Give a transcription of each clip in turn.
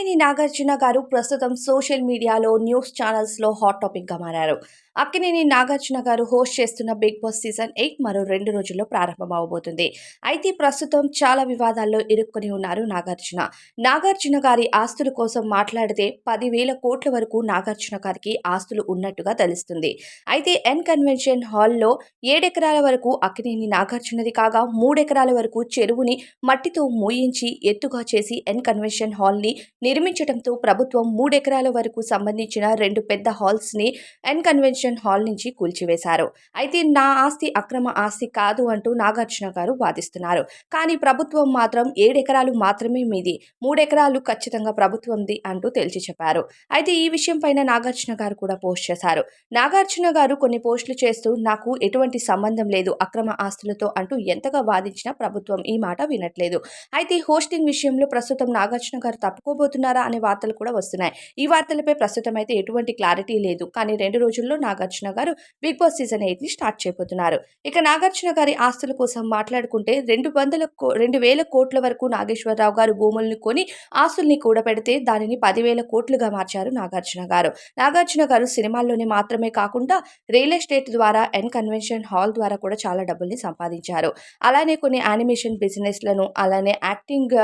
అక్కినేని నాగార్జున గారు ప్రస్తుతం సోషల్ మీడియాలో న్యూస్ ఛానల్స్లో హాట్ టాపిక్గా మారారు. అక్కినేని నాగార్జున గారు హోస్ట్ చేస్తున్న బిగ్ బాస్ సీజన్ ఎయిట్ మరో రెండు రోజుల్లో ప్రారంభమవబోతుంది అయితే ప్రస్తుతం చాలా వివాదాల్లో ఇరుక్కుని ఉన్నారు నాగార్జున. నాగార్జున గారి ఆస్తుల కోసం మాట్లాడితే పదివేల కోట్ల వరకు నాగార్జున గారికి ఆస్తులు ఉన్నట్టుగా తెలుస్తుంది. అయితే ఎన్ కన్వెన్షన్ హాల్లో ఏడెకరాల వరకు అక్కినేని నాగార్జునది కాగా మూడెకరాల వరకు చెరువుని మట్టితో మూయించి ఎత్తుగా చేసి ఎన్ కన్వెన్షన్ హాల్ని నిర్మించడంతో ప్రభుత్వం మూడెకరాల వరకు సంబంధించిన రెండు పెద్ద హాల్స్ని ఎన్ కన్వెన్షన్ హాల్ నుంచి కూల్చివేశారు. అయితే నా ఆస్తి అక్రమ ఆస్తి కాదు అంటూ నాగార్జున గారు వాదిస్తున్నారు. కానీ ప్రభుత్వం మాత్రం ఏడెకరాలు మాత్రమే మీది మూడెకరాలు ఖచ్చితంగా ప్రభుత్వంది అంటూ తేల్చి చెప్పారు. అయితే ఈ విషయం పైన నాగార్జున గారు కూడా పోస్ట్ చేశారు. నాగార్జున గారు కొన్ని పోస్టులు చేస్తూ నాకు ఎటువంటి సంబంధం లేదు అక్రమ ఆస్తులతో అంటూ ఎంతగా వాదించినా ప్రభుత్వం ఈ మాట వినట్లేదు. అయితే హోస్టింగ్ విషయంలో ప్రస్తుతం నాగార్జున గారు తప్పుకోబోతున్నారా అనే వార్తలు కూడా వస్తున్నాయి. ఈ వార్తలపై ప్రస్తుతం అయితే ఎటువంటి క్లారిటీ లేదు. కానీ రెండు రోజుల్లో నాగార్జున గారు బిగ్ బాస్ సీజన్ ఎయిట్ని స్టార్ట్ చేయబోతున్నారు. ఇక నాగార్జున గారి ఆస్తుల కోసం మాట్లాడుకుంటే రెండు వందల కో- రెండు వేల కోట్ల వరకు నాగేశ్వరరావు గారు భూముల్ని కొని ఆస్తుల్ని కూడబెడితే దానిని పదివేల కోట్లుగా మార్చారు నాగార్జున గారు. నాగార్జున గారు సినిమాల్లోనే మాత్రమే కాకుండా రియల్ ఎస్టేట్ ద్వారా ఎన్ కన్వెన్షన్ హాల్ ద్వారా కూడా చాలా డబ్బుల్ని సంపాదించారు. అలానే కొన్ని యానిమేషన్ బిజినెస్లను అలానే యాక్టింగ్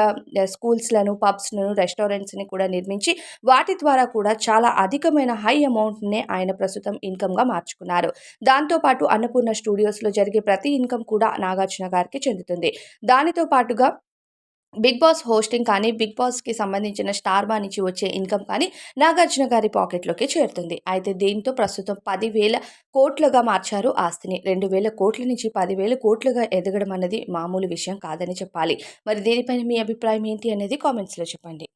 స్కూల్స్లను పబ్స్లను రెస్టారెంట్స్ని కూడా నిర్మించి వాటి ద్వారా కూడా చాలా అధికమైన హై అమౌంట్నే ఆయన ప్రస్తుతం ఇన్కమ్గా మార్చుకున్నారు. దాంతోపాటు అన్నపూర్ణ స్టూడియోస్లో జరిగే ప్రతి ఇన్కమ్ కూడా నాగార్జున గారికి చెందుతుంది. దానితో పాటుగా బిగ్ బాస్ హోస్టింగ్ కానీ బిగ్ బాస్కి సంబంధించిన స్టార్ మా నుంచి వచ్చే ఇన్కమ్ కానీ నాగార్జున గారి పాకెట్లోకి చేరుతుంది. అయితే దీంతో ప్రస్తుతం పదివేల కోట్లుగా మార్చారు ఆస్తిని. రెండు వేల కోట్ల నుంచి పదివేల కోట్లుగా ఎదగడం అన్నది మామూలు విషయం కాదని చెప్పాలి. మరి దీనిపైన మీ అభిప్రాయం ఏంటి అనేది కామెంట్స్లో చెప్పండి.